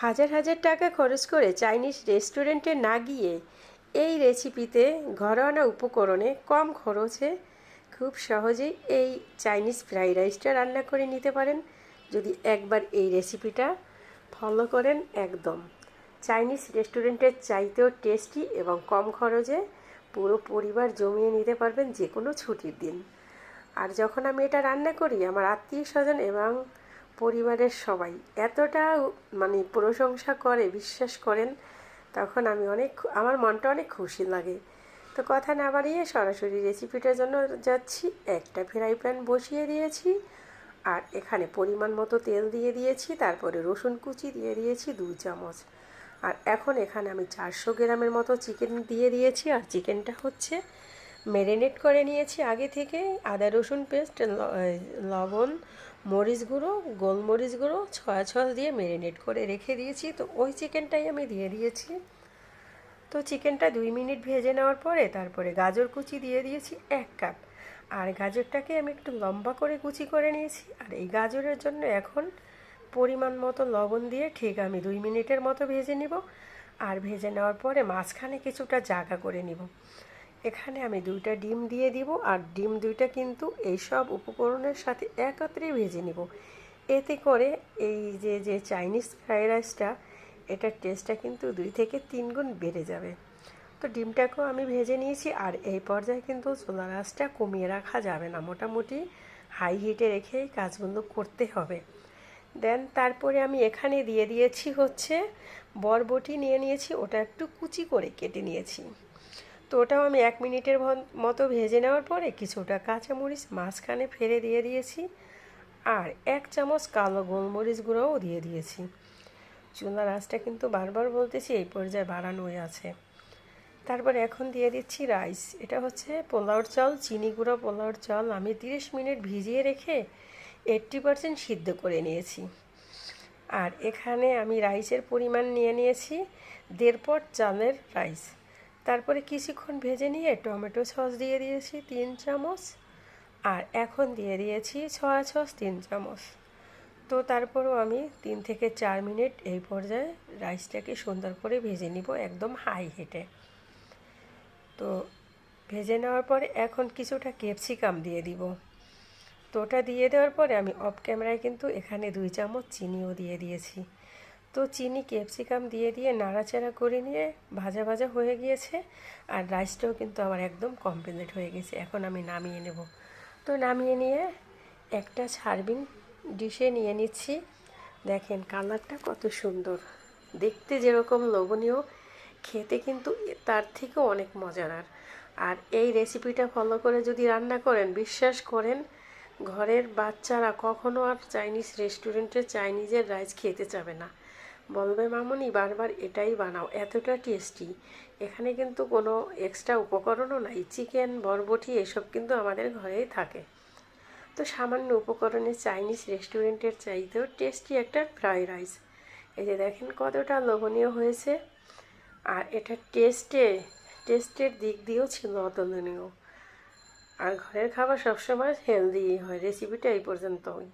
হাজার হাজার টাকা খরচ করে চাইনিজ রেস্টুরেন্টে না গিয়ে এই রেসিপিতে ঘরোয়া উপকরণে কম খরচে খুব সহজেই এই চাইনিজ ফ্রাইড রাইসটা রান্না করে নিতে পারেন। যদি একবার এই রেসিপিটা ফলো করেন একদম। চাইনিজ রেস্টুরেন্টের চাইতেও টেস্টি এবং কম খরচে পুরো পরিবার জমিয়ে নিতে পারবেন যে কোনো ছুটির দিন। আর যখন আমি এটা রান্না করি, আমার আত্মীয় স্বজন এবং পরিবারের সবাই এতটা মানে প্রশংসা করে, বিশ্বাস করেন, তখন আমি অনেক আমার মনটা অনেক খুশি লাগে। তো কথা না বাড়িয়ে সরাসরি রেসিপিটার জন্য যাচ্ছি, একটা ফ্রাই প্যান বসিয়ে দিয়েছি, আর এখানে পরিমাণ মতো তেল দিয়ে দিয়েছি, তারপরে রসুন কুচি দিয়ে দিয়েছি, দু চামচ। আর এখন এখানে আমি চারশো গ্রামের মতো চিকেন দিয়ে দিয়েছি, আর চিকেনটা হচ্ছে ম্যারিনেট করে নিয়েছি আগে থেকে। আদা, রসুন পেস্ট লবণ, মরিচ গুঁড়ো, গোলমরিচ গুঁড়ো, ছয়া ছস দিয়ে ম্যারিনেট করে রেখে দিয়েছি। তো ওই চিকেনটাই আমি দিয়ে দিয়েছি। তো চিকেনটা দুই মিনিট ভেজে নেওয়ার পরে তারপরে গাজর কুচি দিয়ে দিয়েছি এক কাপ। আর গাজরটাকে আমি একটু লম্বা করে কুচি করে নিয়েছি। আর এই গাজরের জন্য এখন পরিমাণ মতো লবণ দিয়ে ঠিক আমি দুই মিনিটের মতো ভেজে নিব। আর ভেজে নেওয়ার পরে মাঝখানে কিছুটা জায়গা করে নিব। এখানে আমি দুইটা ডিম দিয়ে দিব, আর ডিম দুইটা কিন্তু এই সব উপকরণের সাথে একত্রে ভেজে নিব। এতে করে এই যে যে চাইনিজ ফ্রাইড রাইসটা, এটার টেস্টটা কিন্তু দুই থেকে তিন গুণ বেড়ে যাবে। তো ডিমটাকেও আমি ভেজে নিয়েছি, আর এই পর্যায়ে কিন্তু চোলা রাসটা কমিয়ে রাখা যাবে না। মোটামুটি হাই হিটে রেখেই কাজগুলো করতে হবে। দেন তারপরে আমি এখানে দিয়ে দিয়েছি হচ্ছে বরবটি, নিয়ে নিয়েছি, ওটা একটু কুচি করে কেটে নিয়েছি। তো ওটাও আমি এক মিনিটের মতো ভেজে নেওয়ার পরে কিছুটা কাঁচামরিচ মাঝখানে ফেলে দিয়ে দিয়েছি আর এক চামচ কালো গোলমরিচ গুঁড়োও দিয়ে দিয়েছি। চুলা রাসটা কিন্তু বারবার বলতেছি, এই পর্যায়ে বাড়ানোই আছে। তারপর এখন দিয়ে দিচ্ছি রাইস। এটা হচ্ছে পোলাওর চাল, চিনি গুঁড়ো পোলাওর চাল। আমি তিরিশ মিনিট ভিজিয়ে রেখে এইট্টি পারসেন্ট সিদ্ধ করে নিয়েছি। আর এখানে আমি রাইসের পরিমাণ নিয়ে নিয়েছি, দেড় পট চালের রাইস। তারপরে কিছুক্ষণ ভেজে নিয়ে টমেটো সস দিয়ে দিয়েছি তিন চামচ, আর এখন দিয়ে দিয়েছি ছয়া সস তিন চামচ। তো তারপরও আমি তিন থেকে চার মিনিট এই পর্যায়ে রাইসটাকে সুন্দর করে ভেজে নিব একদম হাই হিটে। তো ভেজে নেওয়ার পরে এখন কিছুটা ক্যাপসিকাম দিয়ে দিব। তো ওটা দিয়ে দেওয়ার পরে আমি অফ ক্যামেরায় কিন্তু এখানে দুই চামচ চিনিও দিয়ে দিয়েছি। তো চিনি ক্যাপসিকাম দিয়ে দিয়ে নাড়াচাড়া করে নিয়ে ভাজা ভাজা হয়ে গিয়েছে আর রাইসটাও কিন্তু আমার একদম কমপ্লিট হয়ে গেছে। এখন আমি নামিয়ে নেব। তো নামিয়ে নিয়ে একটা সার্ভিং ডিশে নিয়ে নিচ্ছি। দেখেন কালারটা কত সুন্দর। দেখতে যেরকম লোভনীয়, খেতে কিন্তু তার থেকেও অনেক মজার আর এই রেসিপিটা ফলো করে যদি রান্না করেন, বিশ্বাস করেন ঘরের বাচ্চারা কখনো আর চাইনিজ রেস্টুরেন্টে চাইনিজের রাইস খেতে চাবে না। বলবে, মামনি, বারবার এটাই বানাও, এতটা টেস্টি। এখানে কিন্তু কোনো এক্সট্রা উপকরণও নাই, চিকেন, বরবটি, এসব কিন্তু আমাদের ঘরেই থাকে। তো সামান্য উপকরণে চাইনিজ রেস্টুরেন্টের চাইতেও টেস্টি একটা ফ্রাই রাইস। এই যে দেখেন কতটা লোভনীয় হয়েছে। আর এটা টেস্টে, টেস্টের দিক দিয়েও ছিল অতুলনীয়। আর ঘরের খাবার সবসময় হেলদি হয়। রেসিপিটা এই পর্যন্তই।